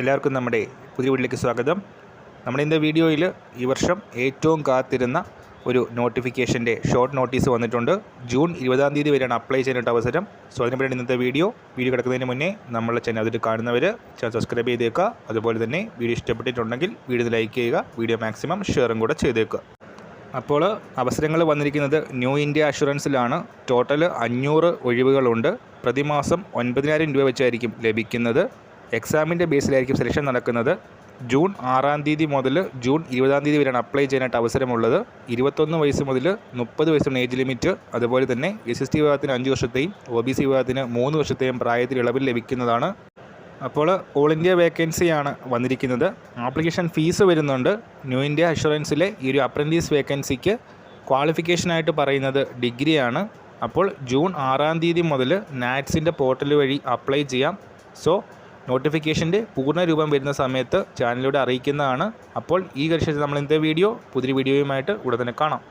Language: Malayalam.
എല്ലാവർക്കും നമ്മുടെ പുതിയ വീട്ടിലേക്ക് സ്വാഗതം. നമ്മുടെ ഇന്നത്തെ വീഡിയോയിൽ ഈ വർഷം ഏറ്റവും കാത്തിരുന്ന ഒരു നോട്ടിഫിക്കേഷന്റെ ഷോർട്ട് നോട്ടീസ് വന്നിട്ടുണ്ട്. ജൂൺ ഇരുപതാം തീയതി വരെയാണ് അപ്ലൈ ചെയ്യാനായിട്ട് അവസരം. സോ അതിന് വേണ്ടി ഇന്നത്തെ വീഡിയോ. വീഡിയോ കിടക്കുന്നതിന് മുന്നേ നമ്മളെ ചാനൽ അതിൽ കാണുന്നവർ ചാനൽ സബ്സ്ക്രൈബ് ചെയ്തേക്കുക. അതുപോലെ തന്നെ വീഡിയോ ഇഷ്ടപ്പെട്ടിട്ടുണ്ടെങ്കിൽ വീഡിയോ ലൈക്ക് ചെയ്യുക. വീഡിയോ മാക്സിമം ഷെയറും കൂടെ ചെയ്തേക്കുക. അപ്പോൾ അവസരങ്ങൾ വന്നിരിക്കുന്നത് ന്യൂ ഇന്ത്യ അഷുറൻസിലാണ് ടോട്ടൽ അഞ്ഞൂറ് ഒഴിവുകളുണ്ട്. പ്രതിമാസം ഒൻപതിനായിരം രൂപ വെച്ചായിരിക്കും ലഭിക്കുന്നത്. എക്സാമിന്റെ ബേസിലായിരിക്കും സെലക്ഷൻ നടക്കുന്നത്. ജൂൺ ആറാം തീയതി മുതൽ ജൂൺ ഇരുപതാം തീയതി വരെയാണ് അപ്ലൈ ചെയ്യാനായിട്ട് അവസരമുള്ളത്. ഇരുപത്തൊന്ന് വയസ്സ് മുതൽ മുപ്പത് വയസ്സാണ് ഏജ് ലിമിറ്റ്. അതുപോലെ തന്നെ എസ് എസ് ടി വിഭാഗത്തിന് അഞ്ച് വർഷത്തെയും ഒ ബി സി വിഭാഗത്തിന് മൂന്ന് വർഷത്തെയും പ്രായത്തിൽ ഇളവിൽ ലഭിക്കുന്നതാണ്. അപ്പോൾ ഓൾ ഇന്ത്യ വേക്കൻസിയാണ് വന്നിരിക്കുന്നത്. ആപ്ലിക്കേഷൻ ഫീസ് വരുന്നുണ്ട്. ന്യൂ ഇന്ത്യ അഷുറൻസിലെ ഈ ഒരു അപ്രന്റീസ് വേക്കൻസിക്ക് ക്വാളിഫിക്കേഷനായിട്ട് പറയുന്നത് ഡിഗ്രിയാണ്. അപ്പോൾ ജൂൺ ആറാം തീയതി മുതൽ നാറ്റ്സിന്റെ പോർട്ടൽ വഴി അപ്ലൈ ചെയ്യാം. സോ നോട്ടിഫിക്കേഷന്റെ പൂർണ രൂപം വരുന്ന സമയത്ത് ചാനലിലൂടെ അറിയിക്കുന്നതാണ്. അപ്പോൾ ഈ കഴിച്ച നമ്മൾ ഇന്നത്തെ വീഡിയോ പുതിയ വീഡിയോയുമായിട്ട് ഉടൻ തന്നെ കാണാം.